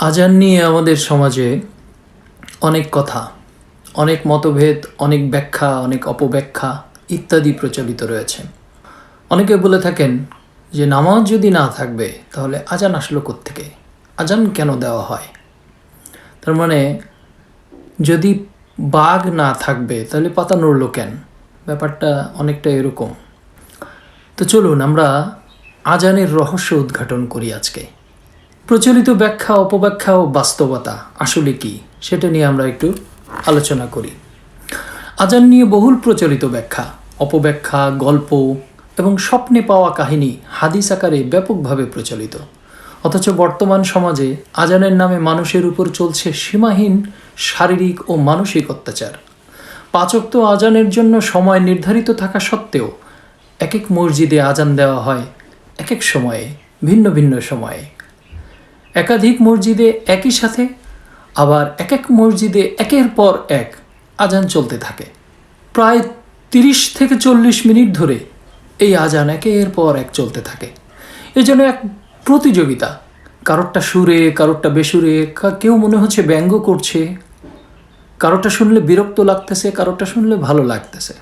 আজান নিয়ে আমাদের সমাজে অনেক কথা, অনেক মতভেদ, অনেক ব্যাখ্যা, অনেক অপব্যাখ্যা ইত্যাদি প্রচলিত রয়েছে। অনেকে বলে থাকেন যে নামাজ যদি না থাকবে, তাহলে আজান আসলো থেকে আজান কেন দেওয়া হয়? তার মানে যদি বাঘ না থাকবে, তাহলে পাতা নড়লো কেন? ব্যাপারটা অনেকটা এরকম। তো চলুন আমরা আজানের রহস্য উদ্ঘাটন করি আজকে। প্রচলিত ব্যাখ্যা অপব্যাখ্যা ও বাস্তবতা আসলে কি, সেটা নিয়ে আমরা একটু আলোচনা করি। আজান নিয়ে বহুল প্রচলিত ব্যাখ্যা, অপব্যাখ্যা, গল্প এবং স্বপ্নে পাওয়া কাহিনী হাদিস আকারে ব্যাপকভাবে প্রচলিত। অথচ বর্তমান সমাজে আজানের নামে মানুষের উপর চলছে সীমাহীন শারীরিক ও মানসিক অত্যাচার। পাচক্ত আজানের জন্য সময় নির্ধারিত থাকা সত্ত্বেও এক এক মসজিদে আজান দেওয়া হয় এক এক সময়ে, ভিন্ন ভিন্ন সময়ে। একাধিক মসজিদে একই সাথে, আবার এক এক মসজিদে একের পর এক আজান চলতে থাকে। প্রায় তিরিশ থেকে চল্লিশ মিনিট ধরে এই আজান একের পর এক চলতে থাকে। এই জন্য এক প্রতিযোগিতা। কারোরটা সুরে, কারোরটা বেসুরে কেউ মনে হচ্ছে ব্যঙ্গ করছে। কারোটা শুনলে বিরক্ত লাগতেছে কারোটা শুনলে ভালো লাগতেছে।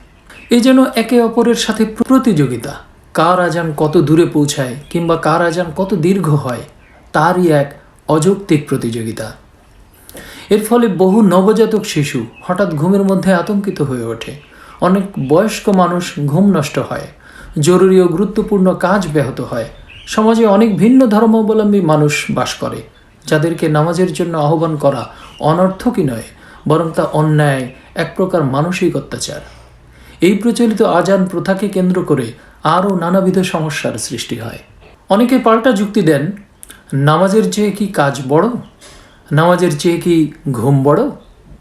এই যেন একে অপরের সাথে প্রতিযোগিতা। কার আজান কত দূরে পৌঁছায়, কিংবা কার আজান কত দীর্ঘ হয় তারই এক অযৌক্তিক প্রতিযোগিতা। এর ফলে বহু নবজাতক শিশু হঠাৎ ঘুমের মধ্যে আতঙ্কিত হয়ে ওঠে। অনেক বয়স্ক মানুষ ঘুম নষ্ট হয়, জরুরি ও গুরুত্বপূর্ণ কাজ ব্যাহত হয়। সমাজে অনেক ভিন্ন ধর্মাবলম্বী মানুষ বাস করে, যাদেরকে নামাজের জন্য আহ্বান করা অনর্থকই নয়, বরং তা অন্যায়, এক প্রকার মানসিক অত্যাচার। এই প্রচলিত আজান প্রথাকে কেন্দ্র করে আরও নানাবিধ সমস্যার সৃষ্টি হয়। অনেকে পাল্টা যুক্তি দেন নামাজের চেয়ে কি কাজ বড়? নামাজের চেয়ে কি ঘুম বড়?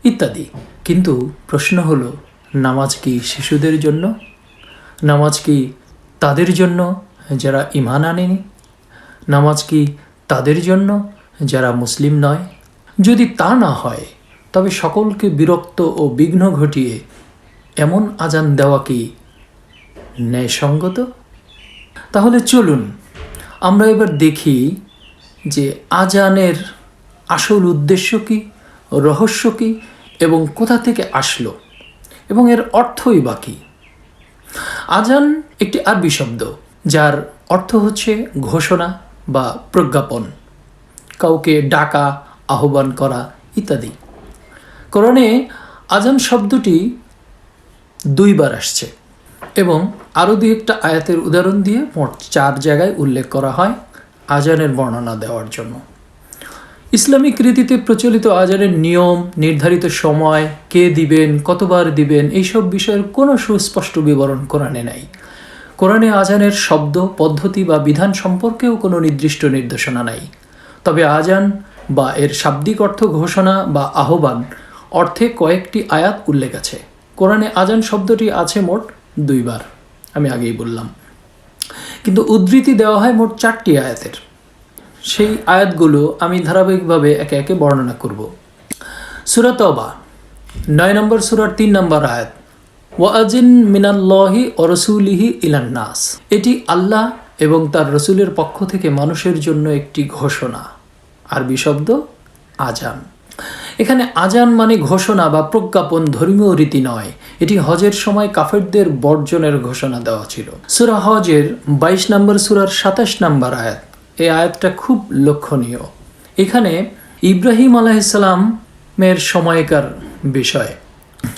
ইত্যাদি। কিন্তু প্রশ্ন হলো, নামাজ কি শিশুদের জন্য? নামাজ কি তাদের জন্য যারা ইমান আনেনি? নামাজ কি তাদের জন্য যারা মুসলিম নয়? যদি তা না হয়, তবে সকলকে বিরক্ত ও বিঘ্ন ঘটিয়ে এমন আজান দেওয়া কি ন্যায়সঙ্গত? তাহলে চলুন, আমরা এবার দেখি যে আজানের আসল উদ্দেশ্য কি, রহস্য কি এবং কোথা থেকে আসলো এবং এর অর্থই বা কী? আজান একটি আরবি শব্দ, যার অর্থ হচ্ছে ঘোষণা বা প্রজ্ঞাপন, কাউকে ডাকা, আহ্বান করা ইত্যাদি। কোরআনে আজান শব্দটি দুইবার আসছে এবং আরও দুই একটা আয়াতের উদাহরণ দিয়ে মোট চার জায়গায় উল্লেখ করা হয়। আজানের বর্ণনা দেওয়ার জন্য। ইসলামিক রীতিতে প্রচলিত আজানের নিয়ম, নির্ধারিত সময়, কে দিবেন, কতবার দিবেন, এইসব বিষয়ের কোনো সুস্পষ্ট বিবরণ কোরআনে নাই। কোরআনে আজানের শব্দ, পদ্ধতি বা বিধান সম্পর্কেও কোনো নির্দিষ্ট নির্দেশনা নাই। তবে আজান বা এর শাব্দিক অর্থ ঘোষণা বা আহ্বান অর্থে কয়েকটি আয়াত উল্লেখ আছে। কোরআনে আজান শব্দটি আছে মোট দুইবার। আমি আগেই বললাম। কিন্তু উদ্ধৃতি দেওয়া হয় মোট চারটি আয়াতের। সেই আয়াতগুলো আমি ধারাবাহিকভাবে একে একে বর্ণনা করব। সুরাত অবা নয় নম্বর সুরার তিন নম্বর আয়াত ওয়াজিন মিনাল্লাহি অরসুলিহি ইলান্নাস এটি আল্লাহ এবং তার রসুলের পক্ষ থেকে মানুষের জন্য একটি ঘোষণা। আরবি শব্দ আজান এখানে আজান মানে ঘোষণা বা প্রজ্ঞাপন ধর্মীয় রীতি নয়। এটি হজের সময় কাফেরদের বর্জনের ঘোষণা দেওয়া ছিল। সুরা হজের বাইশ নম্বর সুরার সাতাশ নম্বর আয়াত। এই আয়াতটা খুব লক্ষণীয়। এখানে ইব্রাহিম আলাহিসাল্লামের সময়কার বিষয়।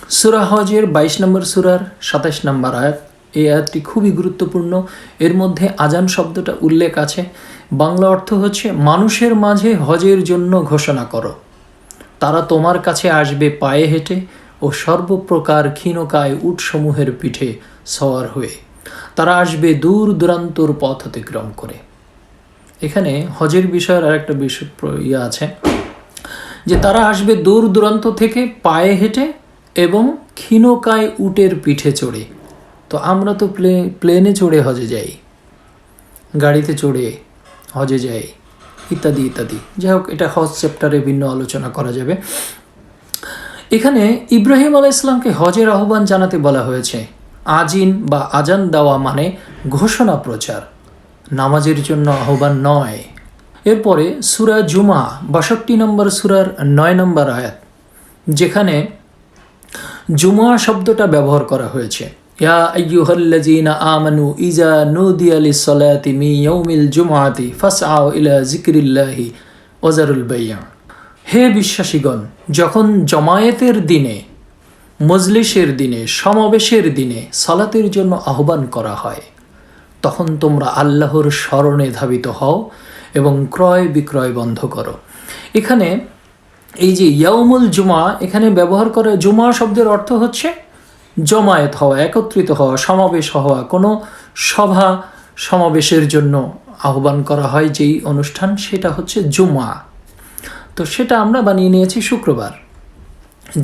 সুরা হজের বাইশ নম্বর সুরার সাতাশ নম্বর আয়াত। এই আয়াতটি খুবই গুরুত্বপূর্ণ। এর মধ্যে আজান শব্দটা উল্লেখ আছে। বাংলা অর্থ হচ্ছে, মানুষের মাঝে হজের জন্য ঘোষণা করো। তারা তোমার কাছে আসবে পায়ে হেঁটে। ও সর্বপ্রকার ক্ষীণকায় উটসমূহের পিঠে সওয়ার হয়ে। তারা আসবে দূর দূরান্তর পথ অতিক্রম করে। এখানে হজের বিষয়ের আরেকটা বিষয় প্র- ইয়ে আছে, যে তারা আসবে দূর দূরান্ত থেকে পায়ে হেঁটে এবং ক্ষীণকায় উটের পিঠে চড়ে। তো আমরা তো প্লে, প্লেনে চড়ে হজে যাই, গাড়িতে চড়ে হজে যাই, ইত্যাদি ইত্যাদি। যাই হোক, এটা হজ চ্যাপ্টারে ভিন্ন আলোচনা করা যাবে। এখানে ইব্রাহিম আলাহ ইসলামকে হজের আহ্বান জানাতে বলা হয়েছে। আজিন বা আজান দেওয়া মানে ঘোষণা প্রচার, নামাজের জন্য আহ্বান নয়। এরপরে সুরা জুমা, বাষট্টি নম্বর সুরার নয় নম্বর আয়াত, যেখানে জুমা শব্দটা ব্যবহার করা হয়েছে। ইয়া আমানু ইজা নুদিয়া লিস-সালাতি ইলা যিকরিল্লাহি ওয়াজারুল বাইয়া। হে বিশ্বাসীগণ, যখন জমায়েতের দিনে, মজলিসের দিনে, সমাবেশের দিনে সালাতের জন্য আহ্বান করা হয়, তখন তোমরা আল্লাহর স্মরণে ধাবিত হও এবং ক্রয় বিক্রয় বন্ধ করো। এখানে এই যে ইয়াউমুল জুমা, এখানে ব্যবহার করে জুমা শব্দের অর্থ হচ্ছে জমায়েত হওয়া, একত্রিত হওয়া, সমাবেশ হওয়া। কোনো সভা, সমাবেশের জন্য আহ্বান করা হয় যেই অনুষ্ঠান, সেটা হচ্ছে জুমা। তো সেটা আমরা বানিয়ে নিয়েছি শুক্রবার।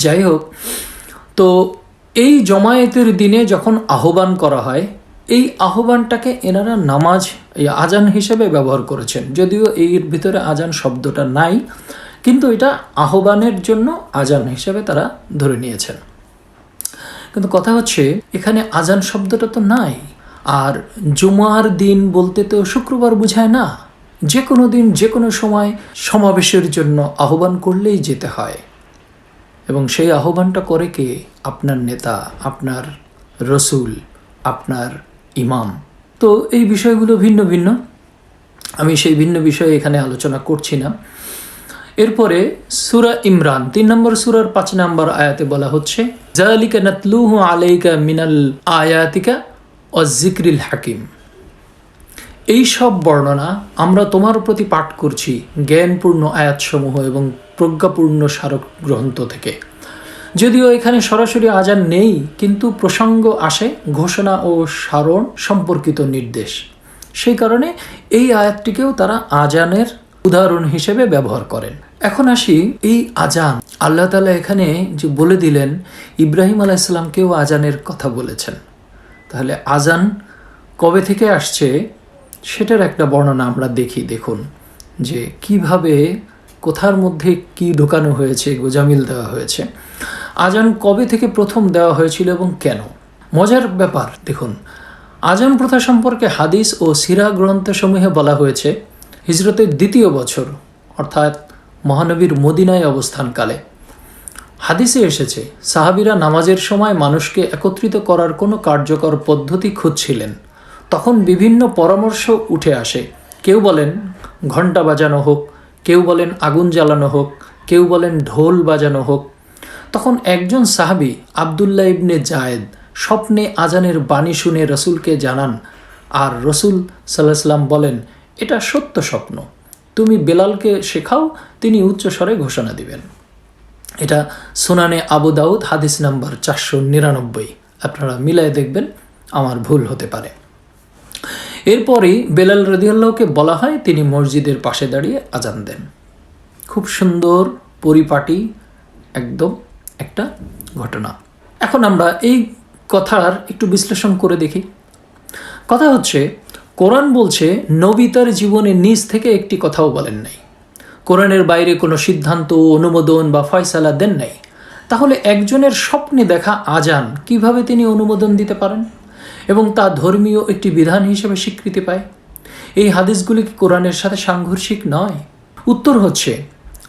যাই হোক, তো এই জমায়েতের দিনে যখন আহ্বান করা হয়, এই আহ্বানটাকে এনারা নামাজ, এই আজান হিসেবে ব্যবহার করেছেন। যদিও এর ভিতরে আজান শব্দটা নাই, কিন্তু এটা আহ্বানের জন্য আজান হিসেবে তারা ধরে নিয়েছেন। কিন্তু কথা হচ্ছে, এখানে আজান শব্দটা তো নাই। আর জুমার দিন বলতে তো শুক্রবার বুঝায় না। যে কোনো দিন যে কোনো সময় সমাবেশের জন্য আহ্বান করলেই যেতে হয়। এবং সেই আহ্বানটা করে কে? আপনার নেতা, আপনার রসুল, আপনার ইমাম। তো এই বিষয়গুলো ভিন্ন ভিন্ন। আমি সেই ভিন্ন বিষয়ে এখানে আলোচনা করছি না। এরপরে সুরা ইমরান, তিন নম্বর সুরার পাঁচ নম্বর আয়াতে বলা হচ্ছে, জালিকা নাতলুহু আলাইকা মিনাল আয়াতিকা ও জিক্রিল হাকিম। এই সব বর্ণনা আমরা তোমার প্রতি পাঠ করছি জ্ঞানপূর্ণ আয়াতসমূহ এবং প্রজ্ঞাপূর্ণ স্মারক গ্রন্থ থেকে। যদিও এখানে সরাসরি আজান নেই, কিন্তু প্রসঙ্গ আসে, ঘোষণা ও সারণ সম্পর্কিত নির্দেশ। সেই কারণে এই আয়াতটিকেও তারা আজানের উদাহরণ হিসেবে ব্যবহার করেন। এখন আসি এই আজান। আল্লাহ তালা এখানে যে বলে দিলেন, ইব্রাহিম আলাইসাল্লামকেও আজানের কথা বলেছেন। তাহলে আজান কবে থেকে আসছে? সেটার একটা বর্ণনা আমরা দেখি, দেখুন, যে কীভাবে, কোথার মধ্যে কি ঢোকানো হয়েছে, গোজামিল দেওয়া হয়েছে, আজান কবে থেকে প্রথম দেওয়া হয়েছিল এবং কেন? মজার ব্যাপার, দেখুন, আজান প্রথা সম্পর্কে হাদিস ও সিরা গ্রন্থসমূহে বলা হয়েছে, হিজরতের দ্বিতীয় বছর, অর্থাৎ মহানবীর মদিনায় অবস্থানকালে। হাদিসে এসেছে, সাহাবিরা নামাজের সময় মানুষকে একত্রিত করার কোনো কার্যকর পদ্ধতি খুঁজছিলেন। তখন বিভিন্ন পরামর্শ উঠে আসে। কেউ বলেন ঘণ্টা বাজানো হোক। কেউ বলেন, আগুন জ্বালানো হোক। কেউ বলেন, ঢোল বাজানো হোক। তখন একজন সাহাবি, আবদুল্লাহ ইবনে জায়েদ, স্বপ্নে আজানের বাণী শুনে রসুলকে জানান, আর রসুল সাল্লাহ সাল্লাম বলেন, এটা সত্য স্বপ্ন। তুমি বেলালকে শেখাও, তিনি উচ্চস্বরে ঘোষণা দিবেন। এটা সোনানে আবু দাউদ, হাদিস নাম্বার চারশো নিরানব্বই। আপনারা মিলায় দেখবেন, আমার ভুল হতে পারে। এরপরই বেলাল রদিয়াল্লাহকে বলা হয় তিনি মসজিদের পাশে দাঁড়িয়ে আজান দেন। খুব সুন্দর পরিপাটি, একদম একটা ঘটনা। এখন আমরা এই কথার একটু বিশ্লেষণ করে দেখি। কথা হচ্ছে, কোরআন বলছে, নবী তার জীবনে নিজ থেকে একটি কথাও বলেন নাই। কোরআনের বাইরে কোনো সিদ্ধান্ত, অনুমোদন বা ফয়সালা দেন নাই। তাহলে একজনের স্বপ্নে দেখা আজান কীভাবে তিনি অনুমোদন দিতে পারেন? এবং তা ধর্মীয় একটি বিধান হিসেবে স্বীকৃতি পায়। এই হাদিসগুলি কি কোরআনের সাথে সাংঘর্ষিক নয়? উত্তর হচ্ছে,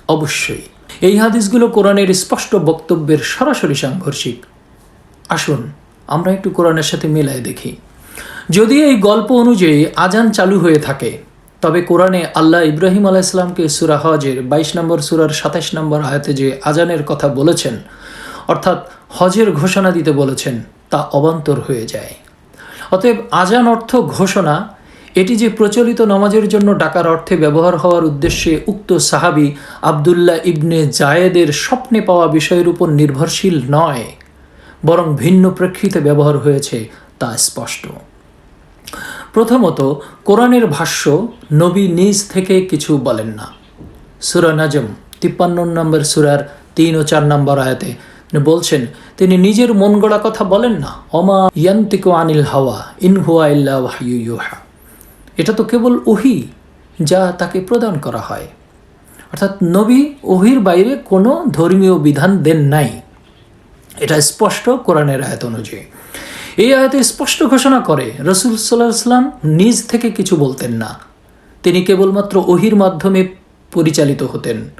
অবশ্যই। এই হাদিসগুলো কোরআনের স্পষ্ট বক্তব্যের সরাসরি সাংঘর্ষিক। আসুন, আমরা একটু কোরআনের সাথে মেলায় দেখি। যদি এই গল্প অনুযায়ী আজান চালু হয়ে থাকে, তবে কোরআনে আল্লাহ ইব্রাহিম আলাহ ইসলামকে সুরা হজের বাইশ নম্বর সুরার সাতাশ নম্বর আয়াতে যে আজানের কথা বলেছেন, অর্থাৎ হজের ঘোষণা দিতে বলেছেন, তা অবান্তর হয়ে যায়। অতএব আজান অর্থ ঘোষণা, এটি যে প্রচলিত নামাজের জন্য ডাকার অর্থে ব্যবহার হওয়ার উদ্দেশ্যে উক্ত সাহাবি আবদুল্লাহ ইবনে জায়েদের স্বপ্নে পাওয়া বিষয়ের উপর নির্ভরশীল নয়, বরং ভিন্ন প্রেক্ষিতে ব্যবহার হয়েছে তা স্পষ্ট। প্রথমত, কোরআনের ভাষ্য নবী নিজ থেকে কিছু বলেন না। সুরা নাজম, তিপ্পান্ন নম্বর সুরার তিন ও চার নম্বর আয়াতে বলছেন, তিনি নিজের মন গড়া কথা বলেন না। অমা ইয়ান্তিকো আনিল হাওয়া ইনহুয়া ইল্লা ওয়াহয়ু ইউহা। এটা তো কেবল ওহি যা তাকে প্রদান করা হয়। অর্থাৎ নবী ওহির বাইরে কোনো ধর্মীয় বিধান দেন নাই। এটা স্পষ্ট কোরআনের আয়াত অনুযায়ী। এই আয়াতে স্পষ্ট ঘোষণা করে, রসুল সাল্লাহ নিজ থেকে কিছু বলতেন না। তিনি কেবলমাত্র ওহির মাধ্যমে পরিচালিত হতেন।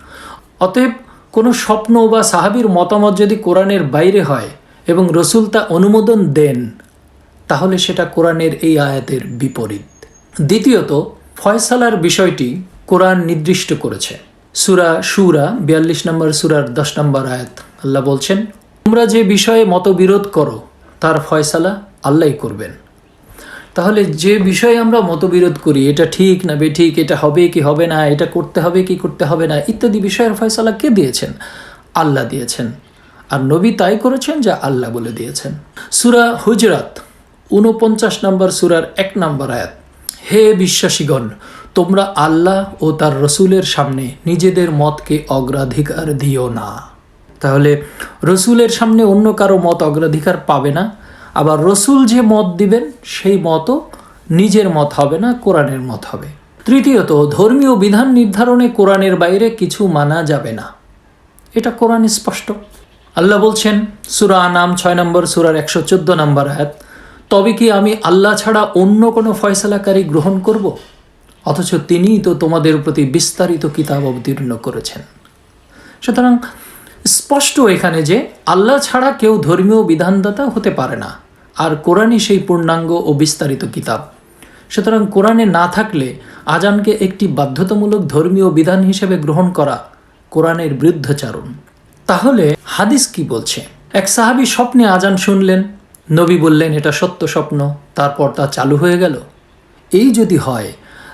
অতএব কোনো স্বপ্ন বা সাহাবির মতামত যদি কোরআনের বাইরে হয় এবং রসুল তা অনুমোদন দেন, তাহলে সেটা কোরআনের এই আয়াতের বিপরীত। দ্বিতীয়ত, ফয়সালার বিষয়টি কোরআন নির্দিষ্ট করেছে। সুরা সুরা বিয়াল্লিশ নম্বর সুরার দশ নম্বর আয়াত আল্লাহ বলছেন, তোমরা যে বিষয়ে মতবিরোধ করো, তার ফয়সালা আল্লাহই করবেন। তাহলে যে বিষয়ে আমরা মতবিরোধ করি, এটা ঠিক না বেঠিক এটা হবে কি হবে না, এটা করতে হবে কি করতে হবে না, ইত্যাদি বিষয়ের ফয়সালা কে দিয়েছেন? আল্লাহ দিয়েছেন। আর নবী তাই করেছেন যা আল্লাহ বলে দিয়েছেন। সুরা হুজরাত উনপঞ্চাশ নম্বর সুরার এক নম্বর আয়াত। হে বিশ্বাসীগণ, তোমরা আল্লাহ ও তার রসুলের সামনে নিজেদের মতকে অগ্রাধিকার দিও না। তাহলে রসুলের সামনে অন্য কারও মত অগ্রাধিকার পাবে না? আবার রসুল যে মত দিবেন, সেই মতও নিজের মত হবে না, কোরআনের মত হবে। তৃতীয়ত, ধর্মীয় বিধান নির্ধারণে কোরআনের বাইরে কিছু মানা যাবে না। এটা কোরআন স্পষ্ট। আল্লাহ বলছেন, সুরা নাম ছয় নম্বর, সুরার একশো চোদ্দ নম্বর আয়াত, তবে কি আমি আল্লাহ ছাড়া অন্য কোনো ফয়সালাকারী গ্রহণ করব? অথচ তিনিই তো তোমাদের প্রতি বিস্তারিত কিতাব অবতীর্ণ করেছেন। সুতরাং স্পষ্ট এখানে যে, আল্লাহ ছাড়া কেউ ধর্মীয় বিধানদাতা হতে পারে না। আর কোরআনই সেই পূর্ণাঙ্গ ও বিস্তারিত কিতাব। সুতরাং কোরআনে না থাকলে আজানকে একটি বাধ্যতামূলক ধর্মীয় বিধান হিসেবে গ্রহণ করা কোরআনের বিরুদ্ধাচারণ। তাহলে হাদিস কি বলছে? এক সাহাবি স্বপ্নে আজান শুনলেন, নবী বললেন, এটা সত্য স্বপ্ন, তারপর তা চালু হয়ে গেল। এই যদি হয়,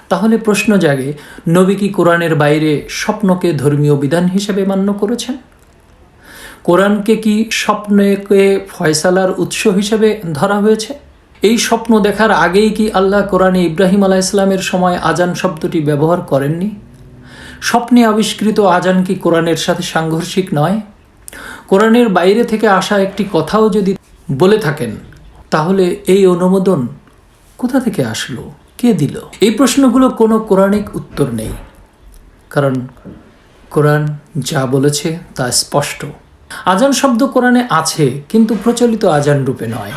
তাহলে প্রশ্ন জাগে, নবী কি কোরআনের বাইরে স্বপ্নকে ধর্মীয় বিধান হিসেবে মান্য করেছেন? কোরআনকে কি স্বপ্নকে ফয়সালার উৎস হিসেবে ধরা হয়েছে? এই স্বপ্ন দেখার আগেই কি আল্লাহ কোরআনে ইব্রাহিম আলাহ ইসলামের সময় আজান শব্দটি ব্যবহার করেননি? স্বপ্নে আবিষ্কৃত আজান কি কোরআনের সাথে সাংঘর্ষিক নয়? কোরআনের বাইরে থেকে আসা একটি কথাও যদি বলে থাকেন, তাহলে এই অনুমোদন কোথা থেকে আসলো? কে দিল? এই প্রশ্নগুলো কোনো কোরআনিক উত্তর নেই। কারণ কোরআন যা বলেছে তা স্পষ্ট। আজান শব্দ কোরআনে আছে, কিন্তু প্রচলিত আজান রূপে নয়।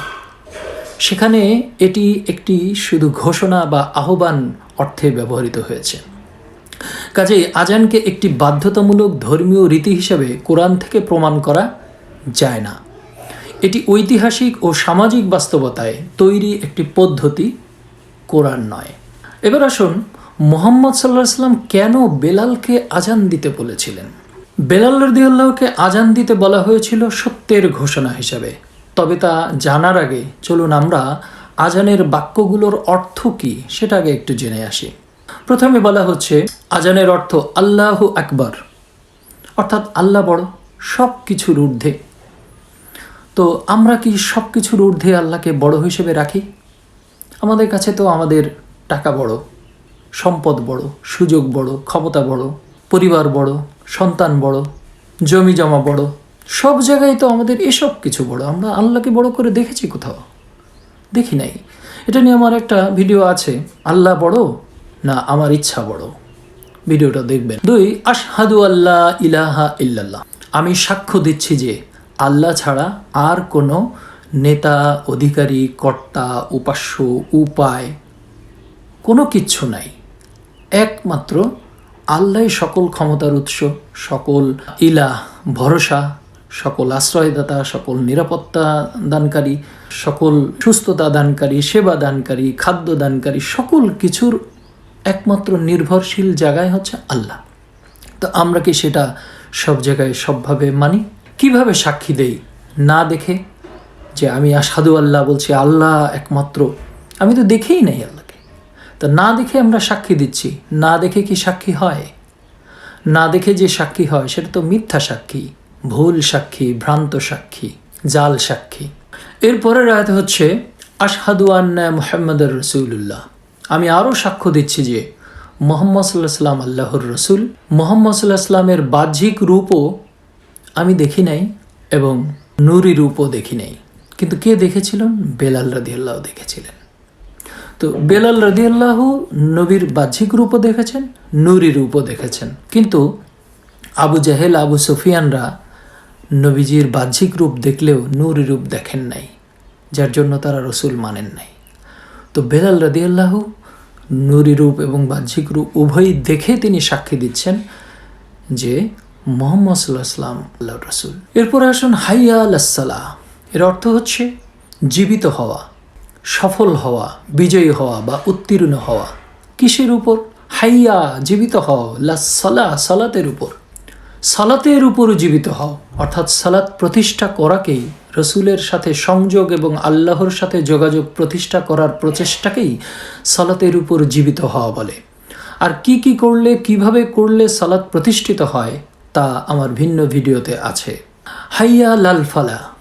সেখানে এটি একটি শুধু ঘোষণা বা আহ্বান অর্থে ব্যবহৃত হয়েছে। কাজেই আজানকে একটি বাধ্যতামূলক ধর্মীয় রীতি হিসেবে কোরআন থেকে প্রমাণ করা যায় না। এটি ঐতিহাসিক ও সামাজিক বাস্তবতায় তৈরি একটি পদ্ধতি, কোরআন নয়। এবার আসুন, মোহাম্মদ সাল্লাহ সাল্লাম কেন বেলালকে আজান দিতে বলেছিলেন? বেলাল রদিউল্লাহকে আজান দিতে বলা হয়েছিল সত্যের ঘোষণা হিসাবে। তবে তা জানার আগে চলুন আমরা আজানের বাক্যগুলোর অর্থ কি সেটা আগে একটু জেনে আসি। প্রথমে বলা হচ্ছে, আজানের অর্থ আল্লাহ আকবর। অর্থাৎ আল্লাহ বড় সব কিছুর ঊর্ধ্বে। তো আমরা কি সব কিছুর ঊর্ধ্বে আল্লাহকে বড় হিসেবে রাখি? আমাদের কাছে তো আমাদের টাকা বড়, সম্পদ বড়, সুযোগ বড়, ক্ষমতা বড়, পরিবার বড় সন্তান বড়, জমি জমা বড়, সব জায়গায় তো আমাদের এসব কিছু বড়। আমরা আল্লাহকে বড় করে দেখেছি কোথাও? দেখি নাই। এটা নিয়ে আমার একটা ভিডিও আছে, আল্লাহ বড় না আমার ইচ্ছা বড়। ভিডিওটা দেখবেন। দুই, আশহাদু আল্লাহ ইলাহা ইল্লাল্লাহ। আমি সাক্ষ্য দিচ্ছি যে আল্লাহ ছাড়া আর কোনো নেতা, অধিকারী, কর্তা, উপাস্য, উপায় কোনো কিচ্ছু নাই। একমাত্র আল্লাহ সকল ক্ষমতার উৎস, সকল ইলা ভরসা, সকল আশ্রয়দাতা, সকল নিরাপত্তা দানকারী, সকল সুস্থতা দানকারী, সেবা দানকারী, খাদ্য দানকারী, সকল কিছুর একমাত্র নির্ভরশীল জায়গায় হচ্ছে আল্লাহ। তো আমরা কি সেটা সব জায়গায় সবভাবে মানি? কীভাবে সাক্ষী দেই? না দেখে যে আমি আসাদু আল্লাহ বলছি আল্লাহ একমাত্র। আমি তো দেখেই নাই আল্লাহকে তা না দেখে আমরা সাক্ষী দিচ্ছি। না দেখে কি সাক্ষী হয়? না দেখে যে সাক্ষী হয়, সেটা তো মিথ্যা সাক্ষী, ভুল সাক্ষী, ভ্রান্ত সাক্ষী, জাল সাক্ষী। এরপরের আয়াত হচ্ছে, আশহাদু আন্না মোহাম্মদ রসুল্লাহ আমি আরও সাক্ষ্য দিচ্ছি যে, মোহাম্মদ সাল্লাহ সাল্লাম আল্লাহর রসুল। মোহাম্মদ সাল্লাহ সাল্লামের বাহ্যিক রূপও আমি দেখি নাই এবং নুরি রূপও দেখি নাই। কিন্তু কে দেখেছিলেন? বেলাল রাদিয়াল্লাহ দেখেছিলেন। তো বেলাল রাদিয়াল্লাহ নবীর বাহ্যিক রূপও দেখেছেন, নুরি রূপও দেখেছেন। কিন্তু আবু জাহেল, আবু সুফিয়ানরা নবীজির বাহ্যিক রূপ দেখলেও নুরি রূপ দেখেন নাই, যার জন্য তারা রসুল মানেন নাই। তো বেলাল রাদিয়াল্লাহু নুরি রূপ এবং বাহ্যিক রূপ উভয়ই দেখে তিনি সাক্ষী দিচ্ছেন যে মোহাম্মদ সাল্লাহ আল্লাহ রাসুল। এরপরে আসুন হাইয়া আলাসাল্লাহ এর অর্থ হচ্ছে জীবিত হওয়া। সফল হওয়া, বিজয়ী হওয়া বা উত্তীর্ণ হওয়া। কিসের উপর? হাইয়া, জীবিত হও। লা সালা, সালাতের উপর। সালাতের উপর জীবিত হও। অর্থাৎ সালাত প্রতিষ্ঠা করাকেই, রসুলের সাথে সংযোগ এবং আল্লাহর সাথে যোগাযোগ প্রতিষ্ঠা করার প্রচেষ্টাকেই সালাতের উপর জীবিত হওয়া বলে। আর কি কি করলে, কীভাবে করলে সালাত প্রতিষ্ঠিত হয়, তা আমার ভিন্ন ভিডিওতে আছে। হাইয়া লাল ফালা।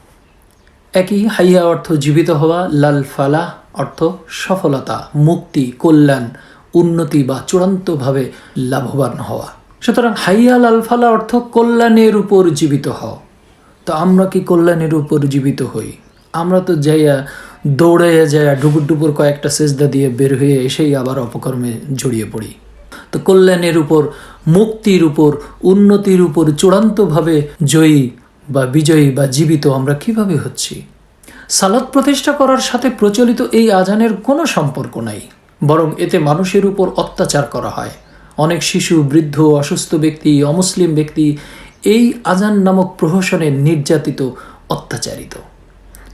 একই হাইয়া অর্থ জীবিত হওয়া, লাল ফালা অর্থ সফলতা, মুক্তি, কল্যাণ, উন্নতি বা চূড়ান্তভাবে লাভবান হওয়া। সুতরাং হাইয়া, লাল ফালা অর্থ কল্যাণের উপর জীবিত হও। তো আমরা কি কল্যাণের উপর জীবিত হই? আমরা তো যাইয়া দৌড়ে যাইয়া ডুবুর ডুবুর কয়েকটা সেজদা দিয়ে বের হয়ে এসেই আবার অপকর্মে জড়িয়ে পড়ি। তো কল্যাণের উপর, মুক্তির উপর, উন্নতির উপর চূড়ান্তভাবে জয়ী বা বিজয়ী বা জীবিত আমরা কীভাবে হচ্ছি? সালাদ প্রতিষ্ঠা করার সাথে প্রচলিত এই আজানের কোনো সম্পর্ক নাই, বরং এতে মানুষের উপর অত্যাচার করা হয়। অনেক শিশু, বৃদ্ধ, অসুস্থ ব্যক্তি, অমুসলিম ব্যক্তি এই আজান নামক প্রহসনে নির্যাতিত, অত্যাচারিত।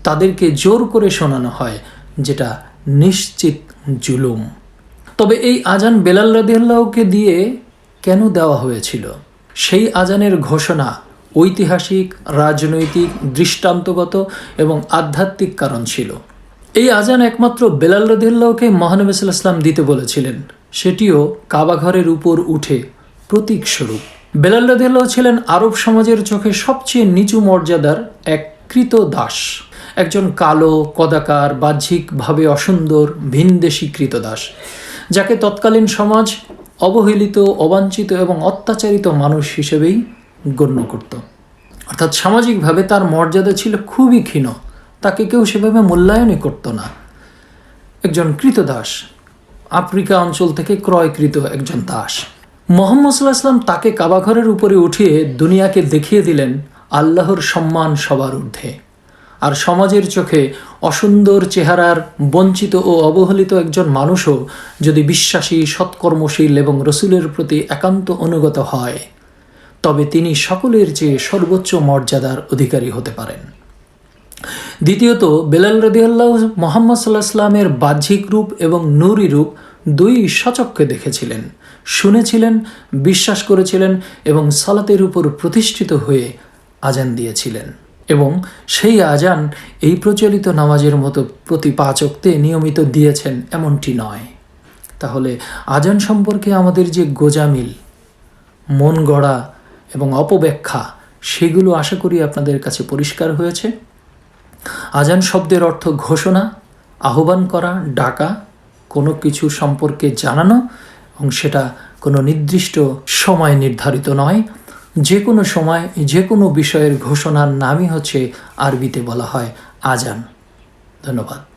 তাদেরকে জোর করে শোনানো হয়, যেটা নিশ্চিত জুলুম। তবে এই আজান বেলাল রাদিয়াল্লাহকে দিয়ে কেন দেওয়া হয়েছিল? সেই আজানের ঘোষণা ঐতিহাসিক, রাজনৈতিক, দৃষ্টান্তগত এবং আধ্যাত্মিক কারণ ছিল। এই আজান একমাত্র বেলাল রদিল্লাহকে মহানবী সাল্লাম দিতে বলেছিলেন। সেটিও কাবাঘরের উপর উঠে প্রতীক স্বরূপ। বেলাল রদিল্লাহ ছিলেন আরব সমাজের চোখে সবচেয়ে নিচু মর্যাদার এক কৃত দাস। একজন কালো, কদাকার, বাহ্যিকভাবে অসুন্দর, ভিনদেশি কৃতদাস যাকে তৎকালীন সমাজ অবহেলিত, অবাঞ্ছিত এবং অত্যাচারিত মানুষ হিসেবেই গণ্য করত। অর্থাৎ সামাজিকভাবে তার মর্যাদা ছিল খুবই ক্ষীণ। তাকে কেউ সেভাবে মূল্যায়নই করত না। একজন কৃতদাস আফ্রিকা অঞ্চল থেকে ক্রয়কৃত একজন দাস। মোহাম্মদ সাল্লাহ আসলাম তাকে কাবাঘরের উপরে উঠিয়ে দুনিয়াকে দেখিয়ে দিলেন আল্লাহর সম্মান সবার ঊর্ধ্বে। আর সমাজের চোখে অসুন্দর চেহারার বঞ্চিত ও অবহেলিত একজন মানুষও যদি বিশ্বাসী, সৎকর্মশীল এবং রসুলের প্রতি একান্ত অনুগত হয় তবে তিনি সকলের চেয়ে সর্বোচ্চ মর্যাদার অধিকারী হতে পারেন। দ্বিতীয়ত, বেলাল রদিয়াল্লাহ মোহাম্মদ সাল্লাহ সাল্লামের বাহ্যিক রূপ এবং নুরি রূপ দুই সচক্ষে দেখেছিলেন, শুনেছিলেন, বিশ্বাস করেছিলেন এবং সালাতের উপর প্রতিষ্ঠিত হয়ে আজান দিয়েছিলেন এবং সেই আজান এই প্রচলিত নামাজের মতো প্রতি পাচকতে নিয়মিত দিয়েছেন এমনটি নয়। তাহলে আজান সম্পর্কে আমাদের যে গোজামিল, মন গড়া এবং অপব্যাখ্যা, সেগুলো আশা করি আপনাদের কাছে পরিষ্কার হয়েছে। আজান শব্দের অর্থ ঘোষণা, আহ্বান করা, ডাকা, কোনো কিছু সম্পর্কে জানানো এবং সেটা কোনো নির্দিষ্ট সময় নির্ধারিত নয়। যে কোনো সময়, যে কোনো বিষয়ের ঘোষণার নামই হচ্ছে আরবিতে বলা হয় আজান। ধন্যবাদ।